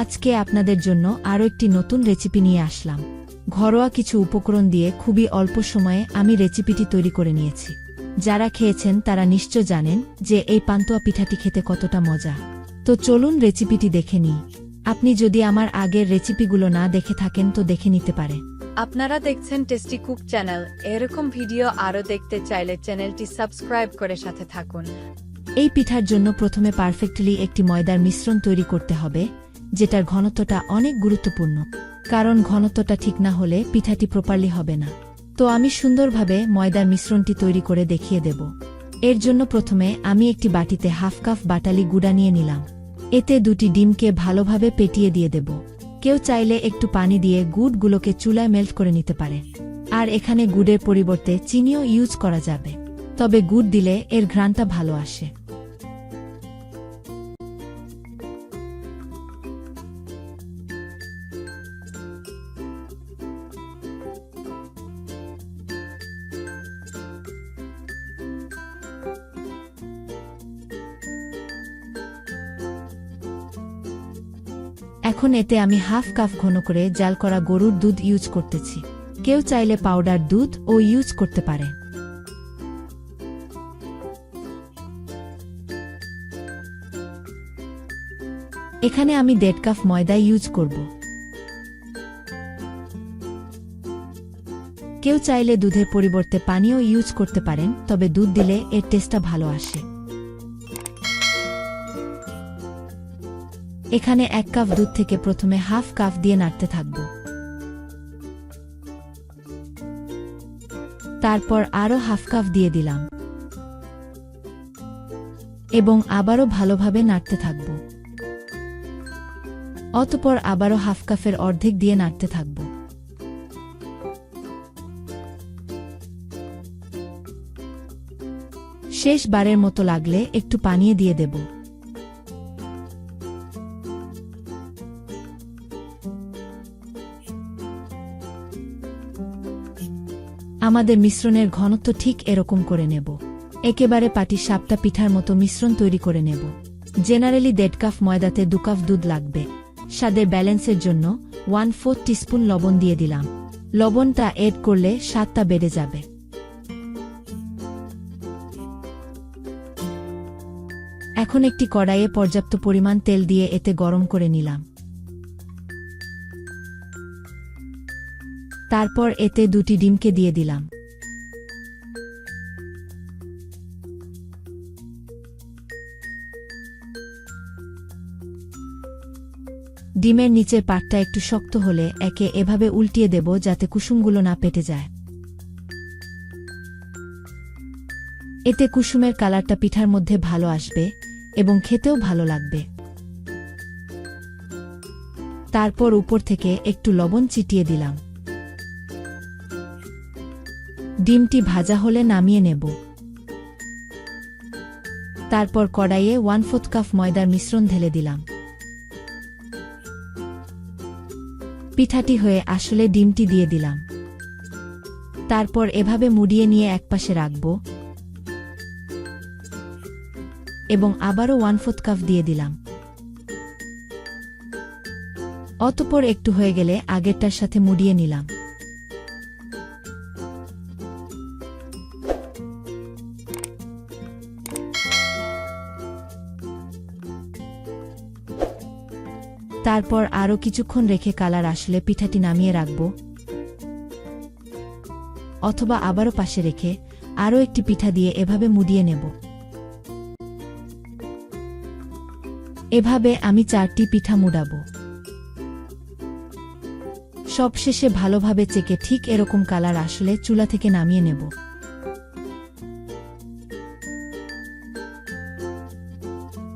আজকে আপনাদের জন্য আরও একটি নতুন রেসিপি নিয়ে আসলাম। ঘরোয়া কিছু উপকরণ দিয়ে খুবই অল্প সময়ে আমি রেসিপিটি তৈরি করে নিয়েছি। যারা খেয়েছেন তারা নিশ্চয় জানেন যে এই পান্তুয়া পিঠাটি খেতে কতটা মজা। তো চলুন রেসিপিটি দেখে নিই। আপনি যদি আমার আগের রেসিপিগুলো না দেখে থাকেন তো দেখে নিতে পারে। আপনারা দেখছেন টেস্টি কুক চ্যানেল। এরকম ভিডিও আরও দেখতে চাইলে চ্যানেলটি সাবস্ক্রাইব করে সাথে থাকুন। এই পিঠার জন্য প্রথমে পারফেক্টলি একটি ময়দার মিশ্রণ তৈরি করতে হবে। যেটার ঘনত্বটা অনেক গুরুত্বপূর্ণ, কারণ ঘনত্বটা ঠিক না হলে পিঠাটি প্রপারলি হবে না। তো আমি সুন্দরভাবে ময়দার মিশ্রণটি তৈরি করে দেখিয়ে দেব। এর জন্য প্রথমে আমি একটি বাটিতে হাফ কাপ বাটালি গুঁড়া নিয়ে নিলাম। এতে দুটি ডিমকে ভালোভাবে পেটিয়ে দিয়ে দেব। কেউ চাইলে একটু পানি দিয়ে গুড়গুলোকে চুলায় মেল্ট করে নিতে পারে। আর এখানে গুড়ের পরিবর্তে চিনিও ইউজ করা যাবে। তবে গুড় দিলে এর ঘ্রাণটা ভালো আসে। এখন এতে আমি হাফ কাপ ঘন করে জাল করা গরুর দুধ ইউজ করতেছি। কেউ চাইলে পাউডার দুধ ও ইউজ করতে পারে। এখানে আমি দেড় কাপ ময়দা ইউজ করব। কেউ চাইলে দুধের পরিবর্তে পানিও ইউজ করতে পারেন, তবে দুধ দিলে এর টেস্টটা ভালো আসে। এখানে এক কাপ দুধ থেকে প্রথমে হাফ কাপ দিয়ে নাড়তে থাকব। তারপর আরও হাফ কাপ দিয়ে দিলাম। এবং আবারও ভালোভাবে নাড়তে থাকব। অতপর আবারও হাফ কাপের অর্ধেক দিয়ে নাড়তে থাকব। শেষ বারের মতো লাগলে একটু পানিয়ে দিয়ে দেব। আমাদের মিশ্রণের ঘনত্ব ঠিক এরকম করে নেব। একেবারে পাটি সাপটা পিঠার মতো মিশ্রণ তৈরি করে নেব। জেনারেলি দেড় কাপ ময়দাতে দু কাপ দুধ লাগবে। স্বাদের ব্যালেন্সের জন্য ওয়ান ফোর টিস্পুন লবণ দিয়ে দিলাম। লবণটা এড করলে স্বাদটা বেড়ে যাবে। এখন একটি কড়াইয়ে পর্যাপ্ত পরিমাণ তেল দিয়ে এতে গরম করে নিলাম। তারপর এতে দুটি ডিমকে দিয়ে দিলাম। ডিমের নিচের পাটটা একটু শক্ত হলে একে এভাবে উল্টিয়ে দেব যাতে কুসুমগুলো না পেটে যায়। এতে কুসুমের কালারটা পিঠার মধ্যে ভালো আসবে এবং খেতেও ভালো লাগবে। তারপর উপর থেকে একটু লবণ চিটিয়ে দিলাম। ডিমটি ভাজা হলে নামিয়ে নেব। তারপর কড়াইয়ে ওয়ান ফোর্থ কাপ ময়দার মিশ্রণ ঢেলে দিলাম। পিঠাটি হয়ে আসলে ডিমটি দিয়ে দিলাম। তারপর এভাবে মুড়িয়ে নিয়ে একপাশে রাখব। এবং আবারও ওয়ান ফোর্থ কাপ দিয়ে দিলাম। অতপর একটু হয়ে গেলে আগেরটার সাথে মুড়িয়ে নিলাম। তারপর আরও কিছুক্ষণ রেখে কালার আসলে পিঠাটি নামিয়ে রাখব। অথবা আবারও পাশে রেখে আরও একটি পিঠা দিয়ে এভাবে মুড়িয়ে নেব। এভাবে আমি চারটি পিঠা মুড়াব সবশেষে ভালোভাবে চেকে ঠিক এরকম কালার আসলে চুলা থেকে নামিয়ে নেব।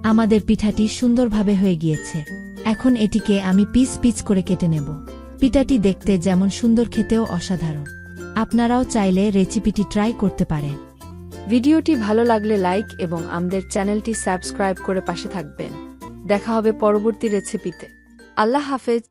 আমাদের পিঠাটি সুন্দরভাবে হয়ে গিয়েছে। এখন এটিকে আমি পিস পিচ করে কেটে নেব। পিটাটি দেখতে যেমন সুন্দর, খেতেও অসাধারণ। আপনারাও চাইলে রেসিপিটি ট্রাই করতে পারেন। ভিডিওটি ভালো লাগলে লাইক এবং আমাদের চ্যানেলটি সাবস্ক্রাইব করে পাশে থাকবেন। দেখা হবে পরবর্তী রেসিপিতে। আল্লাহ হাফেজ।